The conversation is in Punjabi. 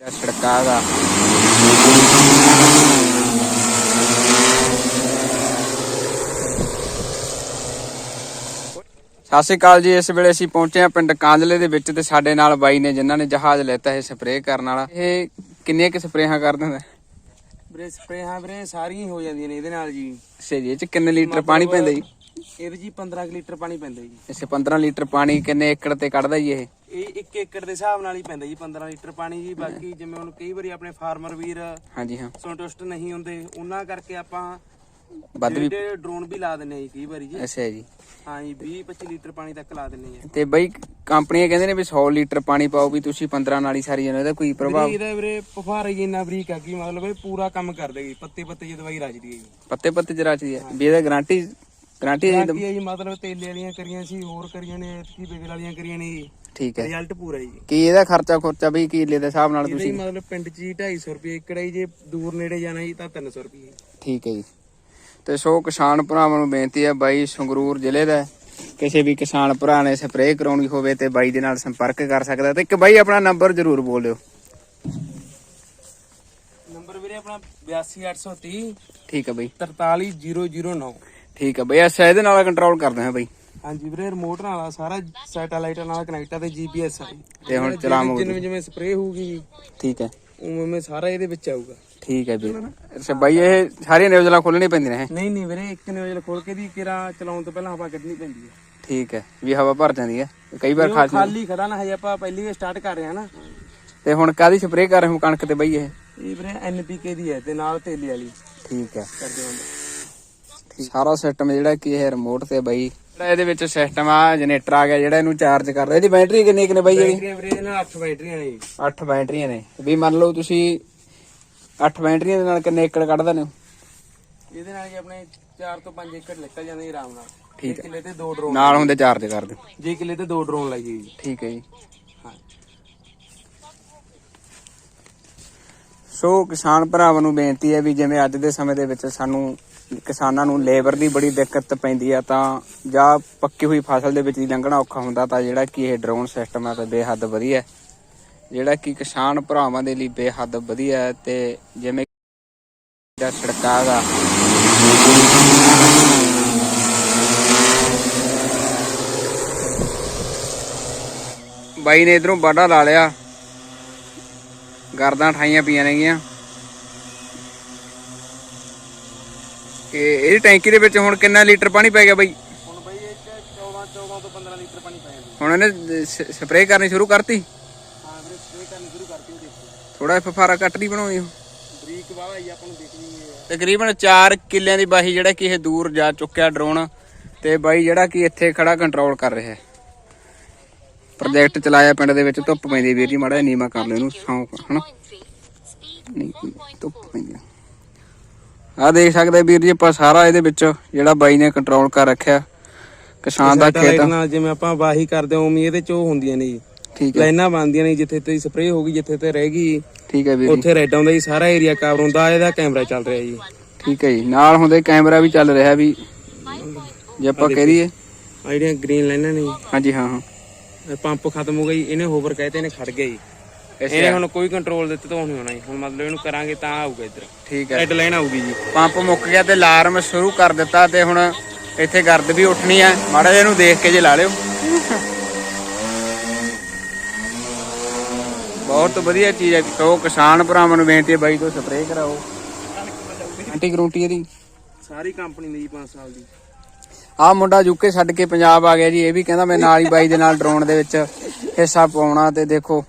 ਦਾ ਛੜਕਾ ਦਾ ਸਤਿ ਸ਼੍ਰੀ ਅਕਾਲ ਜੀ ਇਸ ਵੇਲੇ ਅਸੀਂ ਪਹੁੰਚੇ ਹਾਂ ਪਿੰਡ ਕਾਂਜਲੇ ਦੇ ਵਿੱਚ ਤੇ ਸਾਡੇ ਨਾਲ ਬਾਈ ਨੇ ਜਿਨ੍ਹਾਂ ਨੇ ਜਹਾਜ਼ ਲੈਤਾ ਹੈ ਸਪਰੇਅ ਕਰਨ ਵਾਲਾ। ਇਹ ਕਿੰਨੀਆਂ ਕਿ ਸਪਰੇਹਾਂ ਕਰ ਦਿੰਦਾ? ਵੀਰੇ ਸਪਰੇਹਾਂ ਵੀਰੇ ਸਾਰੀਆਂ ਹੀ ਹੋ ਜਾਂਦੀਆਂ ਨੇ ਇਹਦੇ ਨਾਲ ਜੀ। ਅੱਛਾ ਜੀ ਇਹ ਚ ਕਿੰਨੇ ਲੀਟਰ ਪਾਣੀ ਪੈਂਦਾ ਜੀ? ਇਹਦੇ ਜੀ 15 ਕੁ ਲੀਟਰ ਪਾਣੀ ਪੈਂਦਾ ਜੀ। ਇਸੇ 15 ਲੀਟਰ ਪਾਣੀ ਕਿੰਨੇ ਏਕੜ ਤੇ ਕੱਢਦਾ ਜੀ ਇਹ? ਇਹ 1 ਏਕੜ ਦੇ ਹਿਸਾਬ ਨਾਲ ਹੀ ਪੈਂਦਾ ਜੀ 15 ਲੀਟਰ ਪਾਣੀ ਜੀ। ਬਾਕੀ ਜਿਵੇਂ ਹੁਣ ਕਈ ਵਾਰੀ ਆਪਣੇ ਫਾਰਮਰ ਵੀਰ ਹਾਂਜੀ ਹਾਂ। ਸੰਤੁਸ਼ਟ ਨਹੀਂ ਹੁੰਦੇ ਉਹਨਾਂ ਕਰਕੇ ਆਪਾਂ ਵੱਧ ਵੀ ਡਰੋਨ ਵੀ ਲਾ ਦਿੰਨੇ ਆ ਜੀ ਕਈ ਵਾਰੀ ਜੀ। ਅੱਛਾ ਜੀ। ਹਾਂ ਜੀ 20 25 ਲੀਟਰ ਪਾਣੀ ਤੱਕ ਲਾ ਦਿੰਨੇ ਆ। ਤੇ ਬਈ ਕੰਪਨੀਆਂ ਕਹਿੰਦੇ ਨੇ ਵੀ 100 ਲੀਟਰ ਪਾਣੀ ਪਾਓ ਵੀ ਤੁਸੀਂ 15 ਨਾਲ ਹੀ ਸਾਰੀ ਇਹਦਾ ਕੋਈ ਪ੍ਰਭਾਵ ਇਹਦਾ ਵੀਰੇ ਫੁਹਾਰਾ ਹੀ ਇੰਨਾ ਬਰੀਕ ਆ ਕਿ ਮਤਲਬ ਇਹ ਪੂਰਾ ਕੰਮ ਕਰ ਦੇਗੀ ਪੱਤੇ ਪੱਤੇ ਦੀ ਦਵਾਈ ਰਚਦੀ ਹੈ ਜੀ। ਪੱਤੇ ਪੱਤੇ ਜਰਾ ਚੀ ਹੈ। ਵੀ ਇਹਦਾ ਗਾਰੰਟੀ ਗਾਰੰਟੀ ਹੈ ਜੀ ਮਤਲਬ ਤੇਲੇ ਵਾਲੀਆਂ ਕਰੀਆਂ ਸੀ ਹੋਰ ਕਰੀਆਂ ਨੇ ਕੀ ਬੇਗਲ ਵਾਲੀਆਂ ਕਰੀਆਂ ਨੇ ਜੀ। ਠੀਕ ਹੈ। ਰਿਜ਼ਲਟ ਪੂਰਾ ਜੀ ਕੀ ਇਹਦਾ ਖਰਚਾ ਖੁਰਚਾ ਬਈ ਕਿਲੇ ਦੇ ਹਿਸਾਬ ਨਾਲ ਇਹਦਾ ਤੁਸੀਂ? ਹੀ ਮਤਲਬ ਪਿੰਡ 'ਚ ਹੀ 250 ਰੁਪਏ ਏਕੜ ਹੈ ਜੀ, ਜੇ ਦੂਰ ਨੇੜੇ ਜਾਣਾ ਜੀ ਤਾਂ 300 ਰੁਪਏ ਠੀਕ ਹੈ ਜੀ। ਤੇ ਸੋ ਕਿਸਾਨ ਭਰਾਵਾਂ ਨੂੰ ਬੇਨਤੀ ਹੈ ਬਾਈ ਸੰਗਰੂਰ ਜ਼ਿਲ੍ਹੇ ਦਾ ਹੈ। ਕਿਸੇ ਵੀ ਕਿਸਾਨ ਭਰਾ ਨੇ ਸਪਰੇਅ ਕਰਾਉਣੀ ਹੋਵੇ ਤੇ ਬਾਈ ਦੇ ਨਾਲ ਸੰਪਰਕ ਕਰ ਸਕਦਾ। ਤੇ ਇੱਕ ਬਾਈ ਆਪਣਾ ਨੰਬਰ ਜ਼ਰੂਰ ਬੋਲਿਓ ਨੰਬਰ ਵੀਰੇ ਆਪਣਾ 82830 ਠੀਕ ਹੈ ਬਾਈ। 43009 ਠੀਕ ਹੈ ਬਾਈ ਅੱਛਾ ਇਹਦੇ ਨਾਲ ਕੰਟਰੋਲ ਕਰਦੇ ਹਾਂ ਬਾਈ। ਹਾਂਜੀ ਵੀਰੇ ਰਿਮੋਟ ਨਾਲ ਆ ਸਾਰਾ ਸੈਟੇਲਾਈਟ ਨਾਲ ਕਨੈਕਟ ਆ ਤੇ ਜੀਪੀਐਸ ਆ। ਜੀ। ਤੇ ਹੁਣ ਚਲਾਮੋ ਜਿਵੇਂ ਜਿਵੇਂ ਸਪਰੇਅ ਹੋਊਗੀ ਠੀਕ ਹੈ। ਉਵੇਂ ਉਵੇਂ ਸਾਰਾ ਇਹਦੇ ਵਿੱਚ ਆਊਗਾ। ਠੀਕ ਹੈ ਵੀਰ। ਅੱਛਾ ਬਾਈ ਇਹ ਸਾਰੀਆਂ ਨਿਊਜ਼ਲਾਂ ਖੋਲਣੀ ਪੈਂਦੀਆਂ ਨੇ ਨਹੀਂ ਨਹੀਂ ਵੀਰੇ ਇੱਕ ਨਿਊਜ਼ਲ ਖੋਲ ਕੇ ਦੀ ਕਿਰਾ ਚਲਾਉਣ ਤੋਂ ਪਹਿਲਾਂ ਹਵਾ ਕੱਢਣੀ ਪੈਂਦੀ ਹੈ। ਠੀਕ ਹੈ ਵੀ ਹਵਾ ਭਰ ਜਾਂਦੀ ਹੈ। ਕਈ ਵਾਰ ਖਾ ਖਾਲੀ ਖੜਾ ਨਾ ਹਜੇ ਆਪਾਂ ਪਹਿਲੀ ਸਟਾਰਟ ਕਰ ਰਹੇ ਹਾਂ ਨਾ। ਤੇ ਹੁਣ ਕਾਦੀ ਸਪਰੇਅ ਕਰ ਰਹੇ ਹੋ ਕਣਕ ਤੇ ਬਈ ਇਹ? ਇਹ ਵੀਰੇ ਐਨਪੀਕੇ ਦੀ ਹੈ ਤੇ ਨਾਲ ਤੇਲੀ ਵਾਲੀ। ਠੀਕ ਹੈ। ਕਰਦੇ ਹਾਂ ਸਾਰਾ ਸਿਸਟਮ ਜਿਹੜਾ ਕੀ ਇਹ ਰਿਮੋਟ ਤੇ ਬਈ। ਜਿਹੜਾ ਇਹਦੇ ਵਿੱਚ ਸਿਸਟਮ ਆ ਜਨਰੇਟਰ ਆ ਗਿਆ ਜਿਹੜਾ ਇਹਨੂੰ ਚਾਰਜ ਕਰਦਾ ਇਹਦੀ ਬੈਟਰੀ ਕਿੰਨੀ ਕਿੰਨੇ ਬਈ ਇਹਦੀ? ਇਹਦੇ ਨਾਲ 8 ਬੈਟਰੀਆਂ ਨੇ ਜੀ। 8 ਬੈਟਰੀਆਂ ਨੇ। ਵੀ ਮੰਨ ਲਓ ਤੁਸੀਂ 8 ਬੈਟਰੀਆਂ ਦੇ ਨਾਲ ਕਿੰਨੇ ਏਕੜ ਕੱਢਦੇ ਨੇ? ਇਹਦੇ ਨਾਲ ਜੀ ਆਪਣੇ 4 ਤੋਂ 5 ਏਕੜ ਨਿਕਲ ਜਾਂਦੇ ਆਰਾਮ ਨਾਲ। ਠੀਕ ਇੱਕ ਕਿੱਲੇ ਤੇ ਦੋ ਡਰੋਨ ਨਾਲ ਹੁੰਦੇ ਚਾਰਜ ਕਰ ਦਿਓ। ਜੇ ਕਿੱਲੇ ਤੇ ਦੋ ਡਰੋਨ ਲਾਈਏ ਜੀ। ਠੀਕ ਹੈ ਜੀ। ਹਾਂ। ਸੋ ਕਿਸਾਨ ਭਰਾਵਾਂ ਨੂੰ ਬੇਨਤੀ ਹੈ ਵੀ ਜਿਵੇਂ ਅੱਜ ਦੇ ਸਮੇਂ ਦੇ ਵਿੱਚ ਸਾਨੂੰ ਕਿਸਾਨਾਂ ਨੂੰ ਲੇਬਰ ਦੀ ਬੜੀ ਦਿੱਕਤ ਪੈਂਦੀ ਆ ਤਾਂ ਜਾਂ ਪੱਕੀ ਹੋਈ ਫਸਲ ਦੇ ਵਿੱਚ ਦੀ ਲੰਘਣਾ ਔਖਾ ਹੁੰਦਾ ਤਾਂ ਜਿਹੜਾ ਕਿ ਇਹ ਡਰੋਨ ਸਿਸਟਮ ਆ ਤਾਂ ਬੇਹੱਦ ਵਧੀਆ। ਜਿਹੜਾ ਕਿ ਕਿਸਾਨ ਭਰਾਵਾਂ ਦੇ ਲਈ ਬੇਹੱਦ ਵਧੀਆ ਹੈ ਤੇ ਜਿਵੇਂ ਦਾ ਛੜਕਾ ਦਾ ਬਾਈ ਨੇ ਇਧਰੋਂ ਬਾਡਾ ਲਾ ਲਿਆ। ਗਰਦਾਂ ਠਾਈਆਂ ਪਈਆਂ ਨੇਗੀਆਂ। ਇਹ ਇਹਦੀ ਟੈਂਕੀ ਦੇ ਵਿੱਚ ਹੁਣ ਕਿੰਨਾ ਲੀਟਰ ਪਾਣੀ ਪੈ ਗਿਆ ਬਾਈ? ਹੁਣ ਬਈ ਇਹ 'ਚ 14 14 ਤੋਂ 15 ਲੀਟਰ ਪਾਣੀ ਪੈ ਜਾਂਦਾ। ਹੁਣ ਇਹਨੇ ਸਪਰੇਅ ਕਰਨੀ ਸ਼ੁਰੂ ਕਰਤੀ? ਹਾਂ ਵੀਰੇ ਸਪਰੇ ਕਰਨੀ ਸ਼ੁਰੂ ਕਰਤੀ ਉਹ ਦੇਖੋ। ਥੋੜਾ ਫਫਾਰਾ ਕੱਟ ਦੀ ਬਣਾਉਣੀ ਉਹ। ਬਰੀਕ ਵਾਵਾ ਹੀ ਆਪਾਂ ਨੂੰ ਦਿਖਣੀ ਹੈ ਤਕਰੀਬਨ 4 ਕਿੱਲਿਆਂ ਦੀ ਬਾਹੀ ਜਿਹੜਾ ਕਿ ਇਹ ਦੂਰ ਜਾ ਚੁੱਕਿਆ ਡਰੋਨ ਤੇ ਬਾਈ ਜਿਹੜਾ ਕਿ ਇੱਥੇ ਖੜਾ ਕੰਟਰੋਲ ਕਰ ਰਿਹਾ ਹੈ। ਪ੍ਰੋਜੈਕਟ ਚਲਾਇਆ ਪਿੰਡ ਦੇ ਵਿੱਚ ਧੁੱਪ ਪੈਂਦੀ ਵੀਰ ਜੀ ਮਾੜਾ ਜਿਹਾ ਨੀਵਾ ਕਰ ਲਓ ਇਹਨੂੰ ਸੌਂਕ ਹਨਾ? ਨਹੀਂ ਧੁੱਪ ਪੈਂਦੀ ਆ। ਦੇਖ ਸਕਦੇ ਵੀਰ ਜੀ ਆਪਾਂ ਸਾਰਾ ਇਹਦੇ ਵਿੱਚ ਜਿਹੜਾ ਬਾਈ ਨੇ ਕੰਟਰੋਲ ਕਰ ਰੱਖਿਆ। ਕਿਸਾਨ ਦਾ ਖੇਤ ਨਾਲ ਜਿਵੇਂ ਆਪਾਂ ਵਾਹੀ ਕਰਦੇ ਹਾਂ ਉਵੇਂ ਇਹਦੇ ਚ ਉਹ ਹੁੰਦੀਆਂ ਨੇ ਜੀ। ਠੀਕ ਹੈ। ਲਾਈਨਾਂ ਬਣਦੀਆਂ ਨੇ ਜਿੱਥੇ ਤੇ ਸਪਰੇ ਹੋਗੀ ਜਿੱਥੇ ਤੇ ਰਹਿ ਗਈ। ਠੀਕ ਹੈ ਵੀਰ ਜੀ। ਉੱਥੇ ਰੈੱਡ ਆਉਂਦਾ ਜੀ ਸਾਰਾ ਏਰੀਆ ਕਵਰ ਹੁੰਦਾ ਇਹਦਾ ਕੈਮਰਾ ਚੱਲ ਰਿਹਾ ਜੀ। ਠੀਕ ਹੈ ਜੀ। ਨਾਲ ਹੁੰਦੇ ਕੈਮਰਾ ਵੀ ਚੱਲ ਰਿਹਾ ਵੀ ਜੇ ਆਪਾਂ ਕਹਿ ਦਈਏ। ਆ ਜਿਹੜੀਆਂ ਗ੍ਰੀਨ ਲਾਈਨਾਂ ਨੇ ਜੀ, ਹਾਂਜੀ ਹਾਂ ਹਾਂ। ਇਹ ਪੰਪ ਖਤਮ ਹੋ ਜੀ ਇਹਨੇ ਹੋਵਰ ਕਹਤੇ ਇਹਨੇ ਖੜ ਗਿਆ ਜੀ। ਇਹਨੇ ਹੁਣ ਕੋਈ ਕੰਟਰੋਲ ਦਿੱਤੇ ਤੋਂ ਨਹੀਂ ਹੋਣਾ ਜੀ। ਹੁਣ ਮਤਲਬ ਇਹਨੂੰ ਕਰਾਂਗੇ ਤਾਂ ਆਊਗਾ ਇੱਧਰ। ਠੀਕ ਹੈ। ਰੈੱਡ ਲਾਈਨ ਆਊਗੀ ਜੀ। ਪੰਪ ਮੁੱਕ ਗਿਆ ਤੇ ਅਲਾਰਮ ਸ਼ੁਰੂ ਕਰ ਦਿੱਤਾ ਤੇ ਹੁਣ ਇੱਥੇ ਗਰਦ ਵੀ ਉੱਠਣੀ ਹੈ। ਮਾੜਾ ਜਿਹਾ ਇਹਨੂੰ ਦੇਖ ਕੇ ਜੇ ਲਾ ਲਿਓ। ਬਹੁਤ ਵਧੀਆ ਚੀਜ਼ ਹੈ। ਸੋ ਕਿਸਾਨ ਭਰਾਵਾਂ ਨੂੰ ਬੇਨਤੀ ਹੈ ਬਾਈ ਤੋਂ ਸਪਰੇਅ ਕਰਾਓ। ਐਂਟੀ ਗਰੰਟੀ ਇਹਦੀ ਸਾਰੀ ਕੰਪਨੀ ਦੀ ਜੀ 5 ਸਾਲ ਦੀ। ਆਹ ਮੁੰਡਾ ਯੂਕੇ ਛੱਡ ਕੇ ਪੰਜਾਬ ਆ ਗਿਆ ਜੀ। ਇਹ ਵੀ ਕਹਿੰਦਾ ਮੈਂ ਨਾਲ ਹੀ ਬਾਈ ਦੇ ਨਾਲ ਡਰੋਨ ਦੇ ਵਿੱਚ ਹਿੱਸਾ ਪਾਉਣਾ ਤੇ ਦੇਖੋ।